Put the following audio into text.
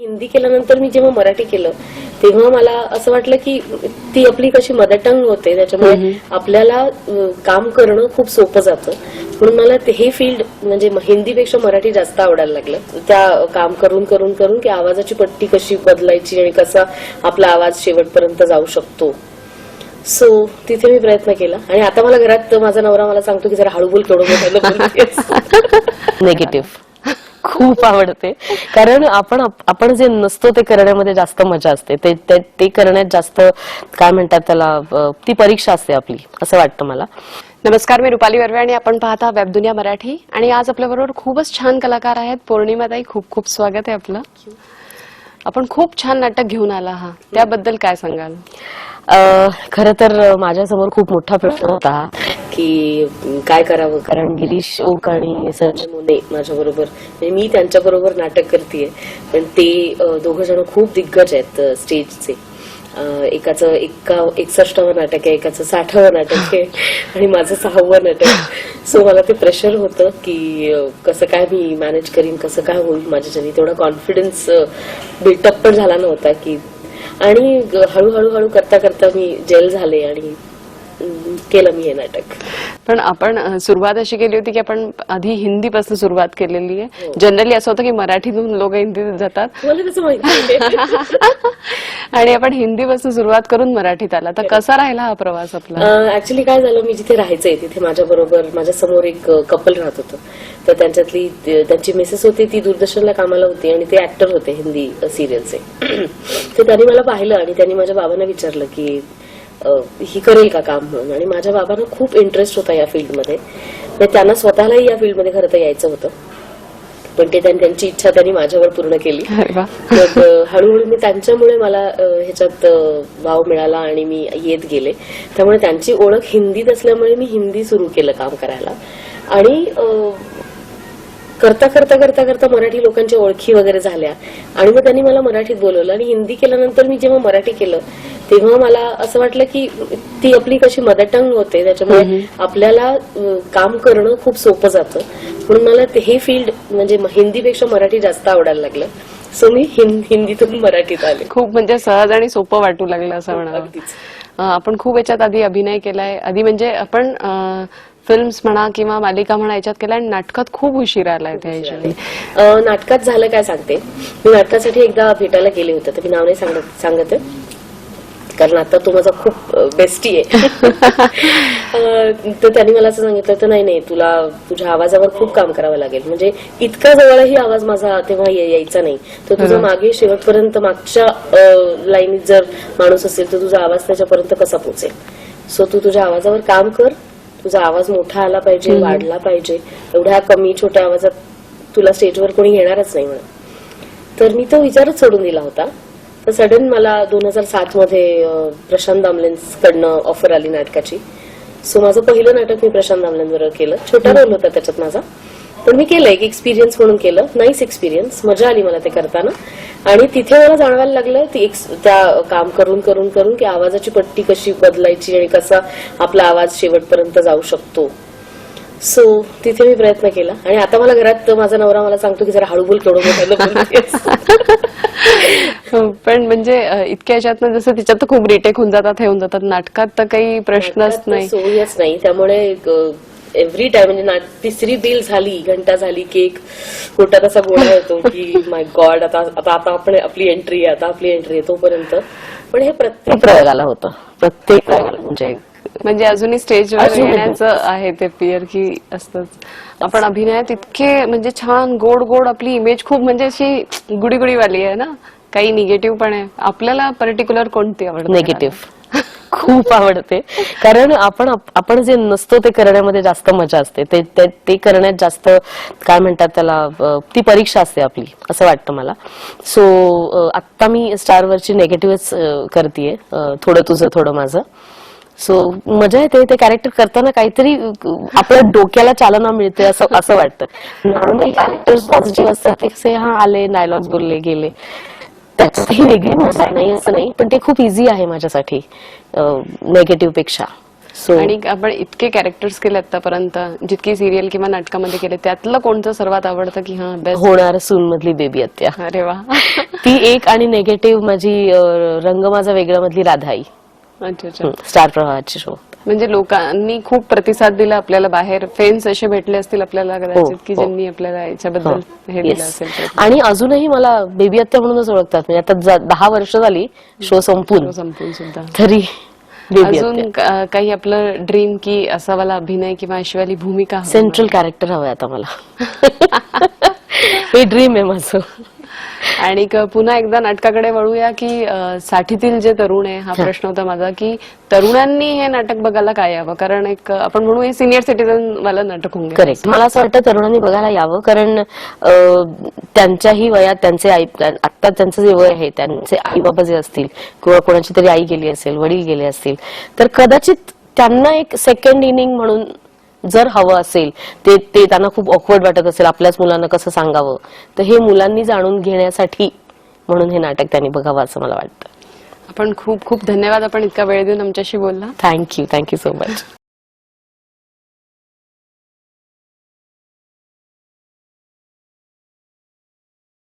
हिंदी केल्यानंतर मी जेव्हा मराठी केलं तेव्हा मला असं वाटलं की ती आपली कशी मदर टंग होते. त्याच्यामुळे आपल्याला काम करणं खूप सोपं जातं. म्हणून मला हे फील्ड म्हणजे हिंदीपेक्षा मराठी जास्त आवडायला लागलं. त्या काम करून करून करून की आवाजाची पट्टी कशी बदलायची आणि कसा आपला आवाज शेवटपर्यंत जाऊ शकतो. सो तिथे मी प्रयत्न केला. आणि आता मला घरात माझा नवरा मला सांगतो की जरा हळू बोल केवढं. निगेटिव्ह खूप आवडते. कारण आपण आपण जे नसतो ते करण्यामध्ये जास्त मजा असते. ते ते- ते करण्यात जास्त काय म्हणतात त्याला ती परीक्षा असते आपली असं वाटतं मला. नमस्कार मी रुपाली वर्वे आणि आपण पाहता वेबदुनिया मराठी. आणि आज आपल्याबरोबर खूपच छान कलाकार आहेत. पौर्णिमाताई खूप खूप स्वागत आहे आपलं. आपण खूप छान नाटक घेऊन आला हा. त्याबद्दल काय सांगाल? खर तर माझ्यासमोर खूप मोठा प्रश्न होता. की काय करावं? कारण गिरीश ओक आणि संजय मोने माझ्या बरोबर म्हणजे मी त्यांच्या बरोबर नाटक करतेय. पण ते दोघ जण खूप दिग्गज आहेत स्टेजचे. एकाचं एका एकसष्टावं नाटक आहे एकाचं साठावं नाटक आहे आणि माझं सहावं नाटक. सो मला ते प्रेशर होतं की कसं काय मी मॅनेज करीन कसं काय होईल माझ्याच्यानी. तेवढा कॉन्फिडन्स बिल्टअप पण झाला नव्हता की आणि हळूहळू हळू करता करता मी जेल झाले आणि केलं मी हे नाटक. पण आपण सुरुवात अशी केली होती की आपण आधी हिंदीपासून सुरुवात केलेली आहे. जनरली असं होतं की मराठीतून लोक हिंदीत जातात. आणि आपण हिंदीपासून सुरुवात करून मराठीत आला. तर कसा राहिला हा प्रवास आपला? ऍक्च्युली काय झालं मी जिथे राहायचंय तिथे माझ्या बरोबर माझ्यासमोर एक कपल राहत होतं. तर त्यांच्यातली त्यांची मिसेस होती ती दूरदर्शनला कामाला होती आणि ते ऍक्टर होते हिंदी सिरियलचे तर त्यांनी मला पाहिलं आणि त्यांनी माझ्या बाबांना विचारलं की ही करेल का काम म्हणून? आणि माझ्या बाबांना खूप इंटरेस्ट होता या फील्डमध्ये. तर त्यांना स्वतःलाही या फील्डमध्ये खरं तर यायचं होतं. पण ते त्यांनी त्यांची इच्छा त्यांनी माझ्यावर पूर्ण केली. अ, हळूहळू मी त्यांच्यामुळे मला ह्याच्यात वाव मिळाला आणि मी येत गेले. त्यामुळे त्यांची ओळख हिंदीत असल्यामुळे मी हिंदी सुरू केलं काम करायला. आणि करता करता करता करता मराठी लोकांच्या ओळखी वगैरे झाल्या. आणि मग त्यांनी मला मराठीत बोलवलं आणि हिंदी केल्यानंतर मी जेव्हा मराठी केलं तेव्हा मला असं वाटलं की ती आपली कशी मदर टंग होते त्याच्यामुळे आपल्याला काम करणं खूप सोपं जातं. म्हणून मला ते हे फील्ड म्हणजे हिंदीपेक्षा मराठी जास्त आवडायला लागलं. सो मी हिंदीतून मराठीत आले. खूप म्हणजे सहज आणि सोपं वाटू लागलं असं. अं, आपण खूप याच्यात आधी अभिनय केलाय. आधी म्हणजे आपण फिल्म्स म्हणा किंवा मालिका म्हणा याच्यात केलाय. आणि नाटकात खूप उशीर आलाय त्या नाटकात झालं काय सांगते? मी नाटकासाठी एकदा भेटायला गेले होते तर मी नाव नाही सांगत सांगत. कारण आता तो माझा खूप बेस्टी आहे. तर त्यांनी मला असं सांगितलं तर नाही नाही तुला तुझ्या आवाजावर खूप काम करावं लागेल. म्हणजे इतका जवळही आवाज माझा तेव्हा यायचा नाही. तर तुझा मागे शेवटपर्यंत मागच्या लाईनीत जर माणूस असेल तर तुझा आवाज त्याच्यापर्यंत कसा पोहोचेल? सो तू तुझ्या आवाजावर काम कर. तुझा आवाज मोठा आला पाहिजे वाढला पाहिजे. एवढ्या कमी छोट्या आवाजात तुला स्टेजवर कोणी येणारच नाही म्हणून. तर मी तो विचारच सोडून दिला होता. तर सडन मला दोन हजार सात मध्ये प्रशांत दामलेंकडनं ऑफर आली नाटकाची. सो माझं पहिलं नाटक मी प्रशांत दामलेंबरोबर केलं. छोटा रोल होता त्याच्यात माझा. पण मी केलं एक एक्सपिरियन्स म्हणून केलं. नाईस एक्सपिरियन्स मजा आली मला ते करताना. आणि तिथे मला जाणवायला लागलं ती एक त्या काम करून करून करून की आवाजाची पट्टी कशी बदलायची आणि कसा आपला आवाज शेवटपर्यंत जाऊ शकतो. सो तिथे मी प्रयत्न केला. आणि आता मला घरात माझा नवरा मला सांगतो की जरा हळू बोल केवढं पण म्हणजे इतक्या याच्यात जसं तिच्यात तर खूप रिटेक होऊन जातात हे होऊन जातात. नाटकात तर काही प्रश्नच नाही. सोयच नाही. त्यामुळे एव्हरी टाइम म्हणजे नाट तिसरी बिल झाली घंटा झाली की एक पोटात असा गोळा येतो की माय गॉड आता आता आता आपण आपली एंट्री आहे आता आपली एंट्री आहे तोपर्यंत. पण हे प्रत्येक प्रयोगाला होतं. प्रत्येक प्रयोगाला म्हणजे म्हणजे अजूनही स्टेजवर अजूनही. येण्याचं आहे ते पियर की असतच. आपण अभिनयात इतके म्हणजे छान गोड गोड आपली इमेज खूप म्हणजे अशी गुडी गुडीवाली आहे ना? काही निगेटिव्ह पण आहे. आपल्याला पर्टिक्युलर कोणती आवडते? निगेटिव्ह खूप आवडते. कारण आपण आपण जे नसतो ते करण्यामध्ये जास्त मजा असते. ते ते- ते करण्यात जास्त काय म्हणतात त्याला अ, ती परीक्षा असते आपली असं वाटतं मला. सो आत्ता मी स्टारवरची निगेटिव्हच करतेय. थोडं तुझं थोडं माझं. सो मजा येते. ते कॅरेक्टर करताना काहीतरी आपल्या डोक्याला चालना मिळते असं असं वाटतं. नॉर्मल कॅरेक्टर्स पॉझिटिव्ह असतात ते कसे हा आले डायलॉग बोलले गेले. त्याच्यात ही वेगळी मजा नाही असं नाही. पण ते खूप इझी आहे माझ्यासाठी नेगेटिव्हपेक्षा. So- आणि आपण इतके कॅरेक्टर्स केले आतापर्यंत जितकी सिरियल किंवा नाटकामध्ये केले त्यातलं कोणतं सर्वात आवडतं की हा बेस्ट होणार सून मधली बेबी आत्या अरे वा. ती एक आणि नेगेटिव्ह माझी रंग माझा वेगळा मधली राधाई. अच्छा अच्छा. स्टार प्रवाहाची शो म्हणजे लोकांनी खूप प्रतिसाद दिला आपल्याला बाहेर. फेन्स असे भेटले असतील आपल्याला कदाचित की हो. ज्यांनी आपल्याला याच्याबद्दल हे दिलं. असेल. आणि अजूनही मला बेबी आत्या म्हणूनच ओळखतात. म्हणजे आता दहा वर्ष झाली शो संपून. संपून सुद्धा. तरी अजून काही आपलं ड्रीम की असा वाला अभिनय किंवा अशी वाली भूमिका हवी सेंट्रल कॅरेक्टर हवंय आता मला. हे ड्रीम आहे माझं. आणि पुन्हा एकदा नाटकाकडे वळूया की साठीतील जे तरुण आहे हा प्रश्न होता माझा की तरुणांनी हे नाटक बघायला काय यावं? कारण एक आपण म्हणू हे सिनियर सिटीजन वाला नाटक होऊन. करेक्ट मला असं वाटतं तरुणांनी बघायला यावं कारण त्यांच्याही वयात त्यांचे आई आता त्यांचं जे वय आहे त्यांचे आई बाबा जे असतील किंवा कोणाची तरी आई गेली असेल वडील गेले असतील तर कदाचित त्यांना एक सेकंड इनिंग म्हणून जर हवं असेल ते ते त्यांना खूप ऑकवर्ड वाटत असेल आपल्याच मुलांना कसं सांगावं? तर हे मुलांनी जाणून घेण्यासाठी म्हणून हे नाटक त्यांनी बघावं असं मला वाटतं. आपण खूप खूप धन्यवाद आपण इतका वेळ देऊन आमच्याशी बोलला. Thank you thank you so much